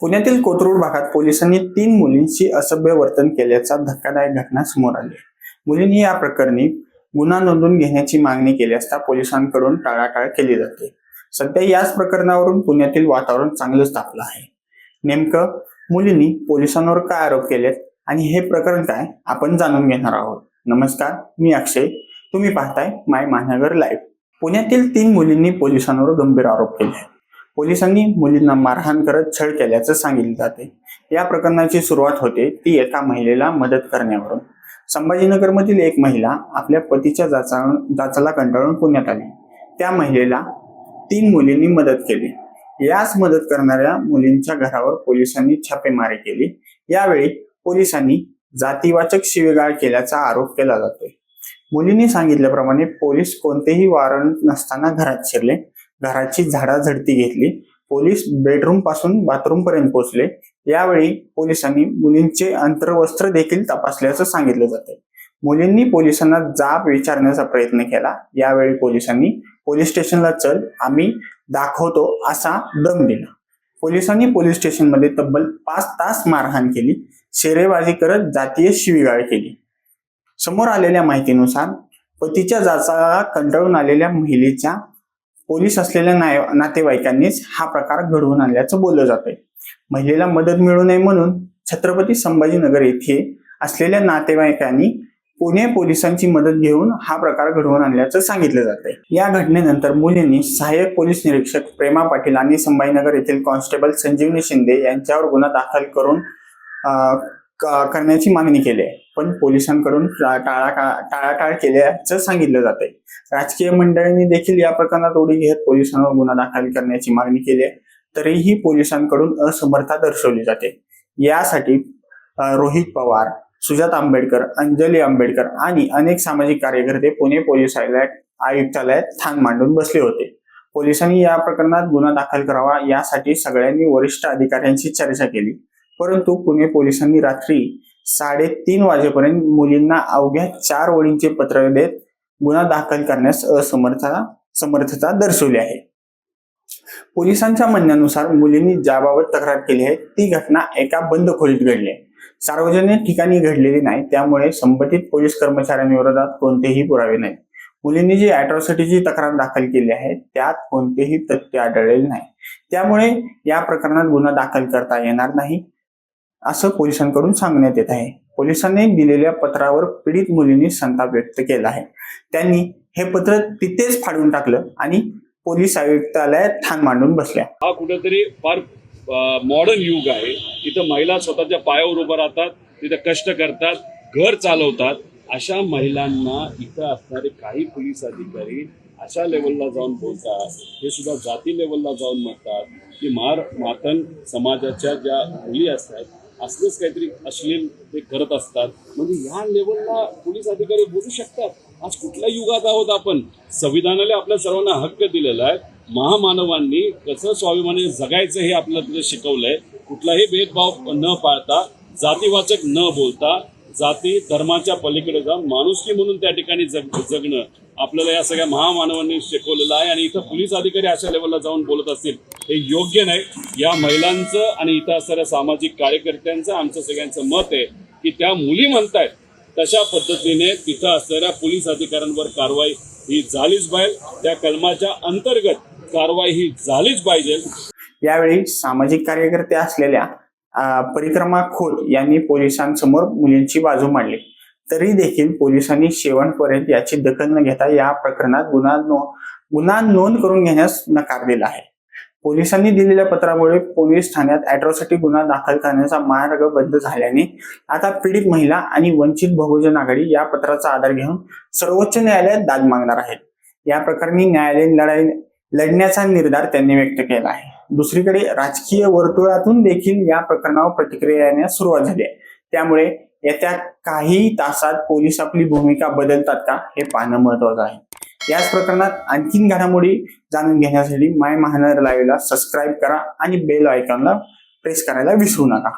पुण्यातील कोथरूड भागात पोलिसांनी तीन मुलींशी असभ्य वर्तन केल्याचा धक्कादायक घटना समोर आली. मुलींनी या प्रकरणी गुन्हा नोंदवून घेण्याची मागणी केली असता पोलिसांकडून टाळाटाळ केली जाते. सध्या याच प्रकरणावरून पुण्यातील वातावरण चांगलंच तापलं आहे. नेमकं मुलींनी पोलिसांवर काय आरोप केलेत आणि हे प्रकरण काय आपण जाणून घेणार आहोत. नमस्कार मी अक्षय. तुम्ही पाहताय माय महानगर लाईव्ह. पुण्यातील तीन मुलींनी पोलिसांवर गंभीर आरोप केले. आहेत पोलिसांनी मुलींना मारहाण करत छळ केल्याचं सांगितले जाते. या प्रकरणाची सुरुवात होते ती एका महिलेला मदत करण्यावरून. संभाजीनगरमधील एक महिला आपल्या पतीच्या जाचा जाचाला कंटाळून पुण्यात आली. त्या महिलेला तीन मुलींनी मदत केली. याच मदत करणाऱ्या मुलींच्या घरावर पोलिसांनी छापेमारी केली. यावेळी पोलिसांनी जातीवाचक शिवेगाळ केल्याचा आरोप केला जातोय. मुलींनी सांगितल्याप्रमाणे पोलीस कोणतेही वॉरंट नसताना घरात शिरले. घराची झाडाझडती घेतली. पोलीस बेडरूमपासून बाथरूम पर्यंत पोहोचले. यावेळी पोलिसांनी मुलींचे अंतर्वस्त्र देखील तपासल्याचं सांगितलं जाते मुलींनी पोलिसांना जाब विचारण्याचा प्रयत्न केला. यावेळी पोलिसांनी पोलीस स्टेशनला चल आम्ही दाखवतो असा दम दिला. पोलिसांनी पोलीस स्टेशनमध्ये तब्बल पाच तास मारहाण केली. शेरेबाजी करत जातीय शिवीगाळ केली. समोर आलेल्या माहितीनुसार पतीच्या जाचाला कंटाळून आलेल्या महिलेच्या पोलीस असलेल्या नाय नातेवाईकांनीच हा प्रकार घडवून आणल्याचं बोललं जातंय. महिलेला मदत मिळू नये म्हणून छत्रपती संभाजीनगर येथे असलेल्या नातेवाईकांनी पुणे पोलिसांची मदत घेऊन हा प्रकार घडवून आणल्याचं सांगितलं जातंय. या घटनेनंतर मुलींनी सहाय्यक पोलीस निरीक्षक प्रेमा पाटील आणि संभाजीनगर येथील कॉन्स्टेबल संजीवनी शिंदे यांच्यावर गुन्हा दाखल करून करण्याची मागणी केली आहे. पण पोलिसांकडून टाळा टाळाटाळ केल्याचं सांगितलं जातंय. राजकीय मंडळींनी देखील या प्रकरणात उडी घेत पोलिसांवर गुन्हा दाखल करण्याची मागणी केली आहे. तरीही पोलिसांकडून असमर्थता दर्शवली जाते. यासाठी रोहित पवार सुजात आंबेडकर अंजली आंबेडकर आणि अनेक सामाजिक कार्यकर्ते पुणे पोलीस आयुक्तालयात ठाण मांडून बसले होते. पोलिसांनी या प्रकरणात गुन्हा दाखल करावा यासाठी सगळ्यांनी वरिष्ठ अधिकाऱ्यांशी चर्चा केली. परंतु पुणे पोलिसांनी रात्री साडेतीन वाजेपर्यंत मुलींना अवघ्या चार ओळींचे पत्र देत गुन्हा दाखल करण्यास असमर्थता समर्थता दर्शवली आहे. पोलिसांच्या म्हणण्यानुसार मुलींनी ज्याबाबत तक्रार केली आहे ती घटना एका बंद खोलीत घडली आहे. सार्वजनिक ठिकाणी घडलेली नाही त्यामुळे संबंधित पोलीस कर्मचाऱ्यांविरोधात कोणतेही पुरावे नाहीत. मुलींनी जी अॅट्रॉसिटीची तक्रार दाखल केली आहे त्यात कोणतेही तथ्य आढळलेले नाही. त्यामुळे या प्रकरणात गुन्हा दाखल करता येणार नाही. असं पोलिसांकडून सांगण्यात येत आहे. पोलिसांनी दिलेल्या पत्रावर पीडित मुलींनी संताप व्यक्त केला आहे. त्यांनी हे पत्र तिथेच फाडून टाकलं आणि पोलीस आयुक्तालयात ठाण मांडून बसल्या. हा कुठेतरी फार मॉडर्न युग आहे. तिथं महिला स्वतःच्या पायावर उभं राहतात तिथं कष्ट करतात घर चालवतात. अशा महिलांना इथं असणारे काही पोलीस अधिकारी अशा लेवलला जाऊन बोलतात. हे सुद्धा जाती लेवलला जाऊन म्हणतात की मार मातन समाजाच्या ज्या मुली असतात असलंच काहीतरी अश्लील ते करत असतात. म्हणजे ह्या लेवलला पोलीस अधिकारी बोलू शकतात. आज कुठल्या युगात आहोत आपण? संविधानाला आपल्या सर्वांना हक्क दिलेला आहे. महामानवांनी कसं स्वाभिमानी जगायचं हे आपल्याला तिथे शिकवलंय. कुठलाही भेदभाव न पाळता जातीवाचक न बोलता जाती धर्माच्या पलीकडे जाऊन माणुसकी म्हणून त्या ठिकाणी जग जगणं. आपल्याला या सगळ्या महामानवांनी शिकवलेलं आहे आणि इथं पोलीस अधिकारी अशा लेवलला जाऊन बोलत असतील हे योग्य नाही. या महिलांचं आणि इथं असणाऱ्या सामाजिक कार्यकर्त्यांचं आमचं सगळ्यांचं मत आहे की त्या मुली म्हणतायत तशा पद्धतीने तिथं असणाऱ्या पोलीस अधिकाऱ्यांवर कारवाई ही झालीच पाहिजे. त्या कलमाच्या अंतर्गत कारवाई ही झालीच पाहिजे. यावेळी सामाजिक कार्यकर्ते असलेल्या परिक्रमा खोत यांनी पोलिसांसमोर मुलींची बाजू मांडली. तरी देखील पोलिसांनी शेवटपर्यंत याची दखल न घेता या प्रकरणात गुन्हा नो गुन्हा नोंद करून घेण्यास नकार दिला आहे. पोलिसांनी दिलेल्या पत्रामुळे पोलीस ठाण्यात अॅट्रॉसिटी गुन्हा दाखल करण्याचा मार्ग बंद झाल्याने आता पीडित महिला आणि वंचित बहुजन आघाडी या पत्राचा आधार घेऊन सर्वोच्च न्यायालयात दाद मागणार आहेत. या प्रकरणी न्यायालयीन लढाई लढण्याचा निर्धार त्यांनी व्यक्त केला आहे. दुसरीकडे राजकीय वर्तुळातून देखील या प्रकरणावर प्रतिक्रिया येण्यास सुरुवात झाली आहे. त्यामुळे येत्या काही तासात पोलीस आपली भूमिका बदलतात का हे पाहणं महत्वाचं आहे. याच प्रकरणात आणखीन घडामोडी जाणून घेण्यासाठी माय महानगर लाईव्हला सबस्क्राईब करा आणि बेल आयकॉनला प्रेस करायला विसरू नका.